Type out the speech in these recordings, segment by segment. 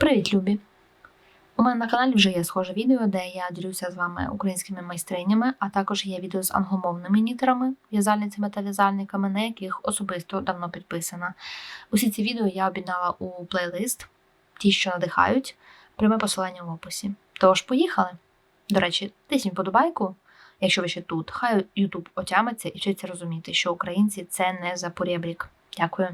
Привіт, любі! У мене на каналі вже є схоже відео, де я ділюся з вами українськими майстринями, а також є відео з англомовними нітерами, в'язальницями та в'язальниками, на яких особисто давно підписана. Усі ці відео я об'єднала у плейлист, ті, що надихають, пряме посилання в описі. Тож, поїхали! До речі, тисніть подобайку, якщо ви ще тут. Хай YouTube отямиться і вчиться розуміти, що українці це не за порєбрік. Дякую.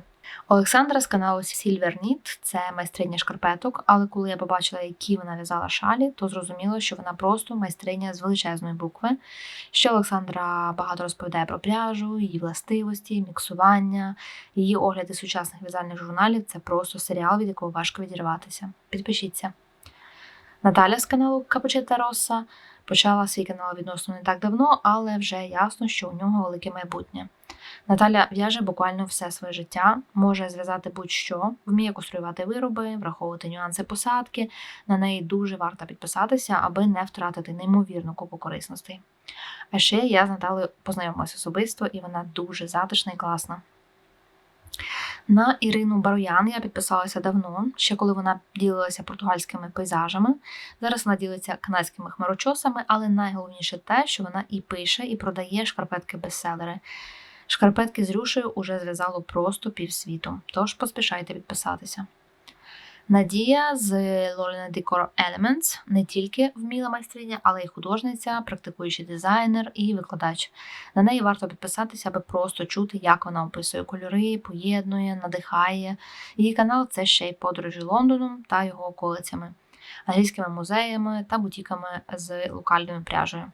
Олександра з каналу Silver Knit – це майстриня шкарпеток, але коли я побачила, які вона в'язала шалі, то зрозуміло, що вона просто майстриня з величезної букви. Ще Олександра багато розповідає про пряжу, її властивості, міксування, її огляди сучасних в'язальних журналів це просто серіал, від якого важко відірватися. Підпишіться. Наталя з каналу Капучета Росса почала свій канал відносно не так давно, але вже ясно, що у нього велике майбутнє. Наталя в'яже буквально все своє життя, може зв'язати будь-що, вміє конструювати вироби, враховувати нюанси посадки. На неї дуже варто підписатися, аби не втратити неймовірну купу корисностей. А ще я з Наталею познайомилася особисто, і вона дуже затишна і класна. На Ірину Бароян я підписалася давно, ще коли вона ділилася португальськими пейзажами. Зараз вона ділиться канадськими хмарочосами, але найголовніше те, що вона і пише, і продає шкарпетки-бестселери. Шкарпетки з рюшею уже зв'язало просто півсвіту, тож поспішайте підписатися. Надія з Lorena Decor Elements не тільки вміла майстриня, але й художниця, практикуючий дизайнер і викладач. На неї варто підписатися, аби просто чути, як вона описує кольори, поєднує, надихає. Її канал це ще й подорожі Лондоном та його околицями, англійськими музеями та бутіками з локальною пряжею.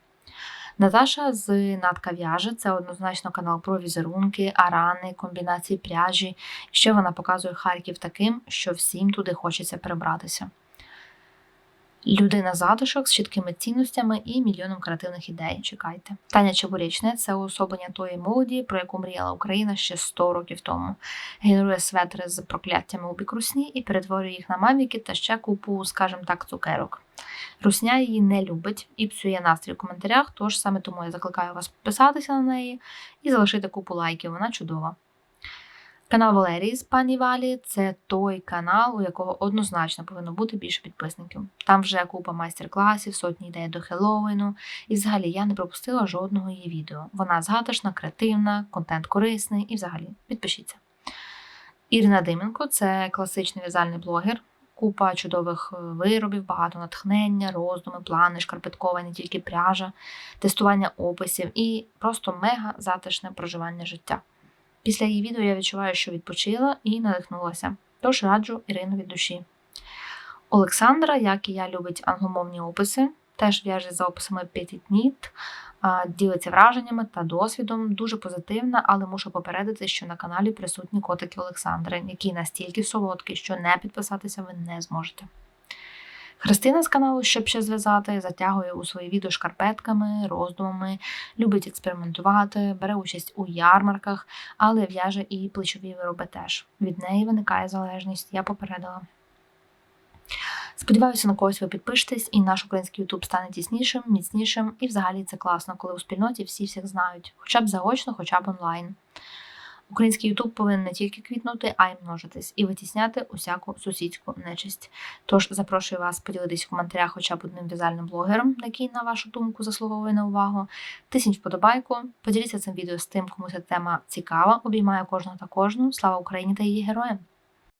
Наташа з Натка це однозначно канал про візерунки, арани, комбінації пряжі. Ще вона показує Харків таким, що всім туди хочеться перебратися. Людина затишок з чіткими цінностями і мільйоном креативних ідей. Чекайте. Таня Чебуречне це уособлення тої молоді, про яку мріяла Україна ще 100 років тому. Генерує светри з прокляттями у бік русні і перетворює їх на мавіки та ще купу, скажімо так, цукерок. Русня її не любить і псує настрій у коментарях, тож саме тому я закликаю вас підписатися на неї і залишити купу лайків, вона чудова. Канал Валерії з пані Валі це той канал, у якого однозначно повинно бути більше підписників. Там вже купа майстер-класів, сотні ідей до Хеллоуіну. І взагалі я не пропустила жодного її відео. Вона згадашна, креативна, контент корисний і взагалі підпишіться. Ірина Дименко це класичний в'язальний блогер. Купа чудових виробів, багато натхнення, роздуми, плани, шкарпеткова, не тільки пряжа, тестування описів і просто мега затишне проживання життя. Після її відео я відчуваю, що відпочила і надихнулася. Тож раджу Ірину від душі. Олександра, як і я, любить англомовні описи, теж в'яже за описами Knit, ділиться враженнями та досвідом. Дуже позитивна, але мушу попередити, що на каналі присутні котики Олександри, які настільки солодкі, що не підписатися ви не зможете. Христина з каналу, щоб ще зв'язати, затягує у свої відео шкарпетками, роздумами, любить експериментувати, бере участь у ярмарках, але в'яже і плечові вироби теж. Від неї виникає залежність, я попередила. Сподіваюся, на когось ви підпишетесь, і наш український Ютуб стане тіснішим, міцнішим, і взагалі це класно, коли у спільноті всі всіх знають, хоча б заочно, хоча б онлайн. Український Ютуб повинен не тільки квітнути, а й множитись і витісняти усяку сусідську нечисть. Тож запрошую вас поділитись в коментарях хоча б одним в'язальним блогером, який, на вашу думку, заслуговує на увагу. Тисніть вподобайку, поділіться цим відео з тим, кому ця тема цікава. Обіймаю кожного та кожну. Слава Україні та її героям!